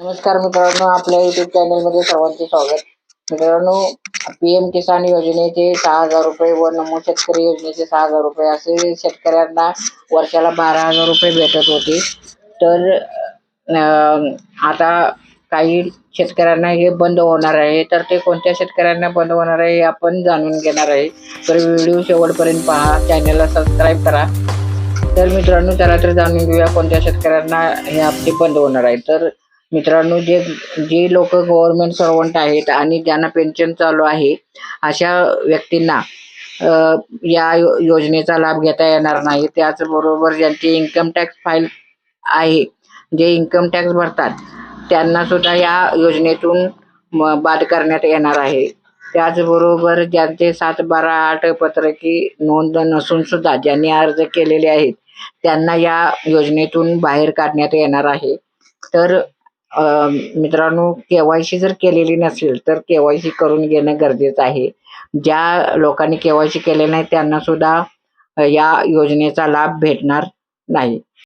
नमस्कार मित्रांनो आपल्या युट्यूब चॅनलमध्ये सर्वांचे स्वागत. मित्रांनो पी एम किसान योजनेचे सहा हजार रुपये व नमो शेतकरी योजनेचे सहा हजार रुपये असे शेतकऱ्यांना वर्षाला बारा हजार रुपये भेटत होते. तर अं, आता काही शेतकऱ्यांना हे बंद होणार आहे. तर ते कोणत्या शेतकऱ्यांना बंद होणार आहे हे आपण जाणून घेणार आहे. तर व्हिडिओ शेवटपर्यंत पहा. चॅनलला सबस्क्राईब करा. तर मित्रांनो चला तर जाणून घेऊया कोणत्या शेतकऱ्यांना हे हप्ते बंद होणार आहे. तर मित्रांनो जे जे लोक गव्हर्नमेंट सर्वंट आहेत आणि ज्यांना पेन्शन चालू आहे अशा व्यक्तींना या यो- योजनेचा लाभ घेता येणार नाही. त्याचबरोबर ज्यांची इन्कम टॅक्स फाईल आहे जे इन्कम टॅक्स भरतात त्यांना सुद्धा या योजनेतून म- बाद करण्यात येणार आहे. त्याचबरोबर ज्यांचे सात बारा आठ पत्रकी नोंद नसून सुद्धा ज्यांनी अर्ज केलेले आहेत त्यांना या योजनेतून बाहेर काढण्यात येणार आहे. तर अ, मित्रांनो केवायसी जर केलेली नसेल तर केवायसी करून घेणं गरजेचं आहे. ज्या लोकांनी केवायसी केले नाही त्यांना सुद्धा या योजनेचा लाभ भेटणार नाही.